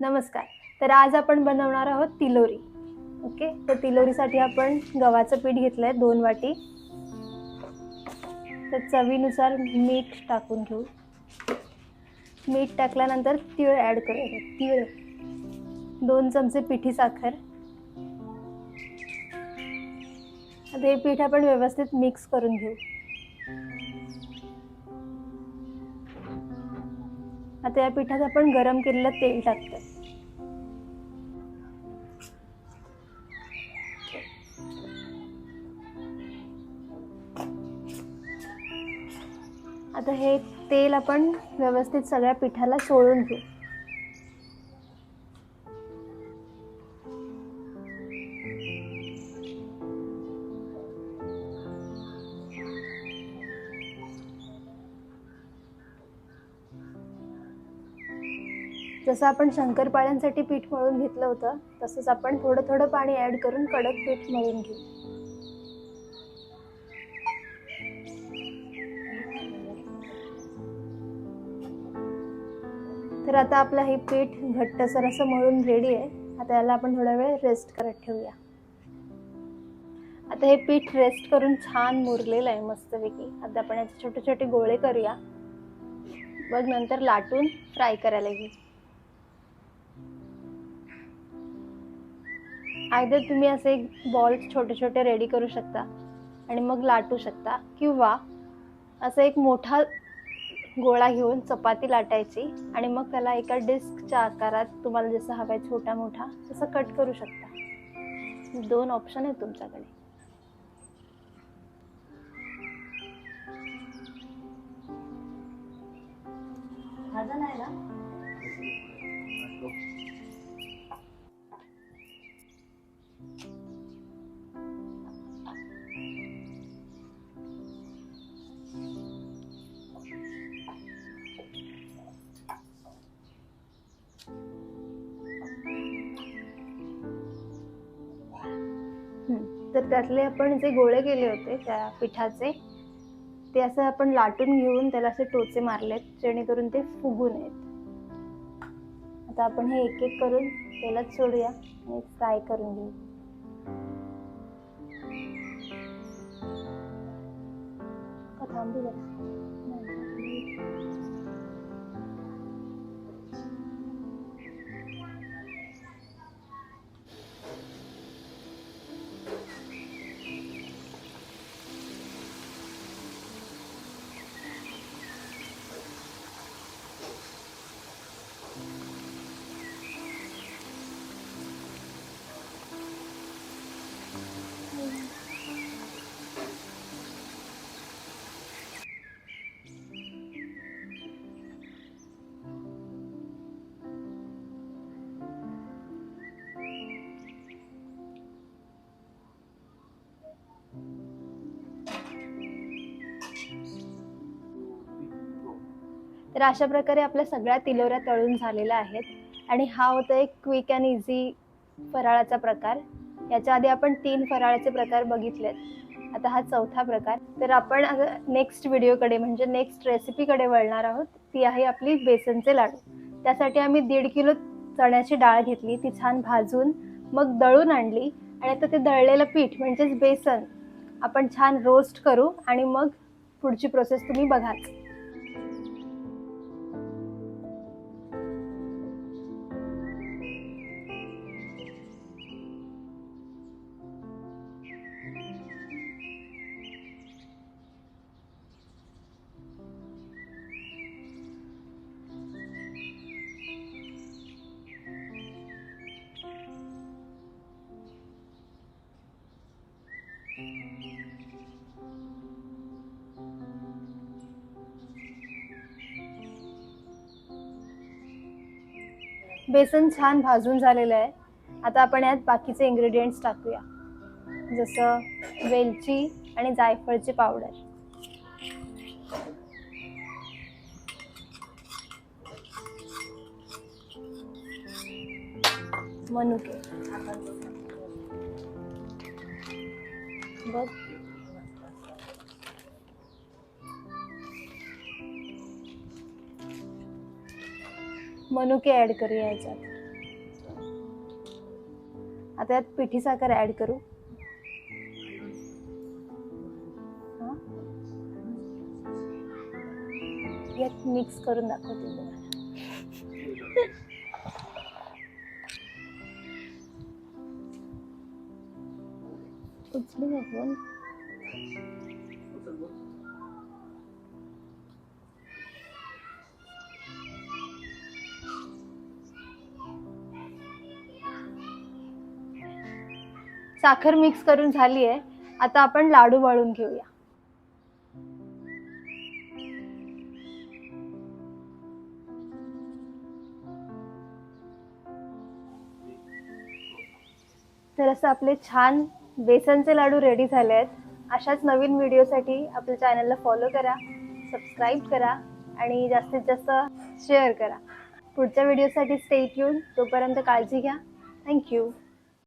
नमस्कार. तर आज आपण बनवणार आहोत तिलोरी. ओके? तर तिलोरीसाठी आपण गव्हाचं पीठ घेतलं आहे दोन वाटी. तर चवीनुसार मीठ टाकून घेऊ. मीठ टाकल्यानंतर तीळ ॲड करूया. तीळ. दोन चमचे पिठी साखर. आता हे पीठ आपण व्यवस्थित मिक्स करून घेऊ. आता या पिठात आपण गरम केलेलं तेल टाकतो आता हे तेल आपण व्यवस्थित सगळ्या पिठाला सोडून घेऊ. जसं आपण शंकरपाळ्यांसाठी पीठ मळून घेतलं होतं तसंच आपण थोडं थोडं पाणी ॲड करून कडक पीठ मळून घेऊ. तर आता आपलं हे पीठ घट्टसर असं मळून रेडी आहे. आता याला आपण थोडा वेळ रेस्ट करत ठेवूया. आता हे पीठ रेस्ट करून छान मुरलेलं आहे मस्तपैकी. आता आपण याचे छोटे छोटे गोळे करूया. मग नंतर लाटून फ्राय करायला घेऊ आयदर तुम्ही असे बॉल्स छोटे छोटे रेडी करू शकता आणि मग लाटू शकता. किंवा असं एक मोठा गोळा घेऊन चपाती लाटायची आणि मग त्याला एका डिस्कच्या आकारात तुम्हाला जसं हवं आहे छोटा मोठा तसं कट करू शकता. दोन ऑप्शन आहेत तुमच्याकडे. नाही ना? तर त्यातले आपण जे गोळे केले होते त्या पिठाचे ते असं आपण लाटून घेऊन त्याला असे टोचे मारलेत जेणेकरून ते फुगू नयेत आता आपण हे एक एक करून तेलात सोडूया आणि फ्राय करून घेऊ. का थांबू तर अशा प्रकारे आपल्या सगळ्या तिलोऱ्या तळून झालेल्या आहेत. आणि हा होता एक क्विक अँड इझी फराळाचा प्रकार. याच्या आधी आपण तीन फराळाचे प्रकार बघितलेत. आता हा चौथा प्रकार. तर आपण नेक्स्ट व्हिडिओकडे म्हणजे नेक्स्ट रेसिपीकडे वळणार आहोत. ती आहे आपली बेसनचे लाडू. त्यासाठी आम्ही दीड किलो चण्याची डाळ घेतली. ती छान भाजून मग दळून आणली. आणि आता ते दळलेलं पीठ म्हणजेच बेसन आपण छान रोस्ट करू आणि मग पुढची प्रोसेस तुम्ही बघाल. बेसन छान भाजून झालेलं आहे. आता आपण यात बाकीचे इन्ग्रेडियंट्स टाकूया. जसं वेलची आणि जायफळची पावडर मनुके. बघ. मनुके ॲड करूया याच्यात. आता यात पिठी साखर ॲड करू. यात मिक्स करून दाखवते उचलू आपण साखर मिक्स करून झाली आहे आता आपण लाडू वळून घेऊया. तर असं आपले छान बेसनचे लाडू रेडी झाले आहेत अशाच नवीन व्हिडिओसाठी आपल्या चॅनलला फॉलो करा सबस्क्राईब करा आणि जास्तीत जास्त शेअर करा. पुढच्या व्हिडिओसाठी स्टे ट्यून तोपर्यंत काळजी घ्या. थँक्यू